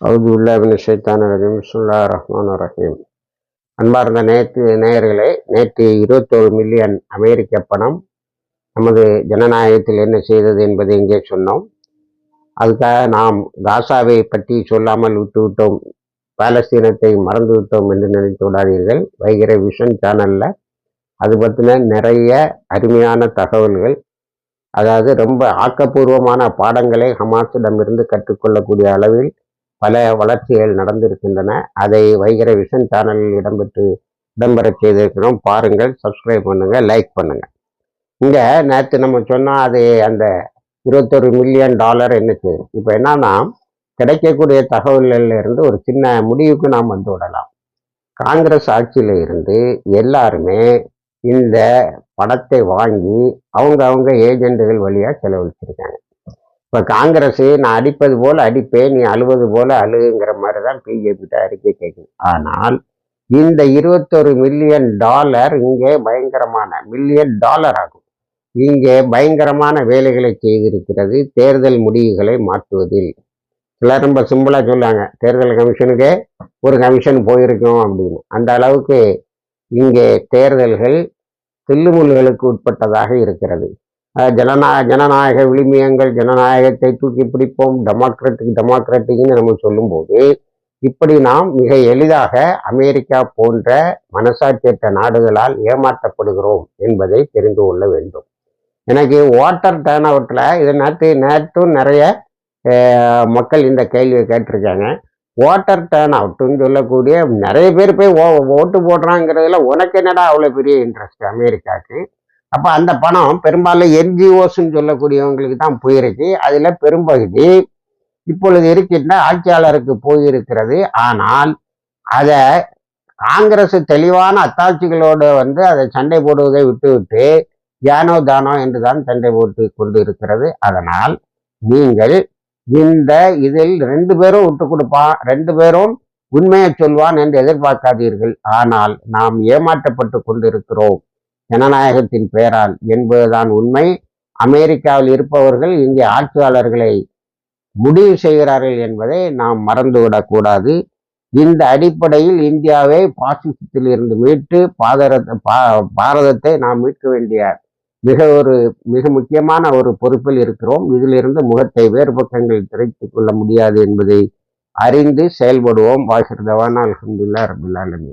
அவுது உல்லாபின் ஷைத்தான ரஜீம் சுல்லா ரஹ்மான் ரஹீம். அன்பார்ந்த நேற்று நேயர்களே நேற்று இருபத்தோரு மில்லியன் அமெரிக்க பணம் நமது ஜனநாயகத்தில் என்ன செய்தது என்பதை இங்கே சொன்னோம். அதுக்காக நாம் காசாவை பற்றி சொல்லாமல் விட்டுவிட்டோம். பாலஸ்தீனத்தை மறந்து விட்டோம் என்று நினைத்து விடாதீர்கள். வைகிற விஷன் சேனலில் அது பற்றின நிறைய அருமையான தகவல்கள் அதாவது ரொம்ப ஆக்கப்பூர்வமான பாடங்களை ஹமாஸிடமிருந்து கற்றுக்கொள்ளக்கூடிய அளவில் பல வளர்ச்சிகள் நடந்திருக்கின்றன. அதை வைகிற விஷன் சேனலில் இடம்பெற்று இடம்பெற செய்திருக்கிறோம். பாருங்கள் சப்ஸ்கிரைப் பண்ணுங்கள் லைக் பண்ணுங்கள் இங்க நேற்று நம்ம சொன்னா அது அந்த இருபத்தொரு மில்லியன் டாலர் என்ன செய்யும் இப்போ என்னன்னா கிடைக்கக்கூடிய தகவல்கள்ல இருந்து ஒரு சின்ன முடிவுக்கு நாம் வந்து விடலாம். காங்கிரஸ் ஆட்சியில இருந்து எல்லாருமே இந்த பணத்தை வாங்கி அவங்க அவங்க ஏஜெண்டுகள் வழியா செலவழிச்சிருக்காங்க. இப்போ காங்கிரஸ் நான் அடிப்பது போல அடிப்பேன் நீ அழுவது போல அழுகுங்கிற மாதிரி தான் பிஜேபி அறிக்கை கேட்குது. ஆனால் இந்த இருபத்தொரு மில்லியன் டாலர் இங்கே பயங்கரமான மில்லியன் டாலர் ஆகும். இங்கே பயங்கரமான வேலைகளை செய்திருக்கிறது தேர்தல் முடிவுகளை மாற்றுவதில். சிலர் ரொம்ப சிம்பிளாக சொல்லாங்க தேர்தல் கமிஷனுக்கே ஒரு கமிஷன் போயிருக்கோம் அப்படின்னு. அந்த அளவுக்கு இங்கே தேர்தல்கள் தில்லுமுல்களுக்கு உட்பட்டதாக இருக்கிறது. ஜனநா ஜனநாயக விளிமியங்கள் ஜனநாயகத்தை தூக்கி பிடிப்போம் டெமோக்ராட்டிக் டெமோக்ராட்டிக்னு நம்ம சொல்லும்போது இப்படி நாம் மிக எளிதாக அமெரிக்கா போன்ற மனசாட்சியற்ற நாடுகளால் ஏமாற்றப்படுகிறோம் என்பதை தெரிந்து கொள்ள வேண்டும். எனக்கு வாட்டர் டேர்ன் அவுட்டில் இது நேற்று நேற்றும் நிறைய மக்கள் இந்த கேள்வியை கேட்டிருக்காங்க. வாட்டர் டேர்ன் அவுட்டுன்னு சொல்லக்கூடிய நிறைய பேர் போய் ஓ ஓட்டு போடுறாங்கிறதுல உனக்கு என்னடா அவ்வளோ பெரிய இன்ட்ரெஸ்ட் அமெரிக்காவுக்கு அப்போ அந்த பணம் பெரும்பாலும் என்ஜிஓஸ்ன்னு சொல்லக்கூடியவங்களுக்கு தான் போயிருக்கு. அதில் பெரும்பகுதி இப்பொழுது இருக்கின்ற ஆட்சியாளருக்கு போயிருக்கிறது. ஆனால் அதை காங்கிரஸ் தெளிவான அத்தாட்சிகளோடு வந்து அதை சண்டை போடுவதை விட்டுவிட்டு யானோ தானோ என்று தான் சண்டை போட்டு கொண்டு இருக்கிறது அதனால் நீங்கள் இந்த இதில் ரெண்டு பேரும் விட்டு கொடுப்பான் ரெண்டு பேரும் உண்மையை சொல்வான் என்று எதிர்பார்க்காதீர்கள். ஆனால் நாம் ஏமாற்றப்பட்டு கொண்டிருக்கிறோம். ஜனநாயகத்தின் பெயரால் என்பதுதான் உண்மை. அமெரிக்காவில் இருப்பவர்கள் இங்கே ஆட்சியாளர்களை முடிவு செய்கிறார்கள் என்பதை நாம் மறந்துவிடக்கூடாது இந்த அடிப்படையில் இந்தியாவை பாசிசத்தில் இருந்து மீட்டு பாதரத்தை பாரதத்தை நாம் மீட்க வேண்டிய மிக ஒரு மிக முக்கியமான ஒரு பொறுப்பில் இருக்கிறோம். இதிலிருந்து முகத்தை வேறு பக்கங்கள் திரைத்து கொள்ள முடியாது என்பதை அறிந்து செயல்படுவோம். வாசிறதவான அலமதுல்லா ரபுல்லாலமி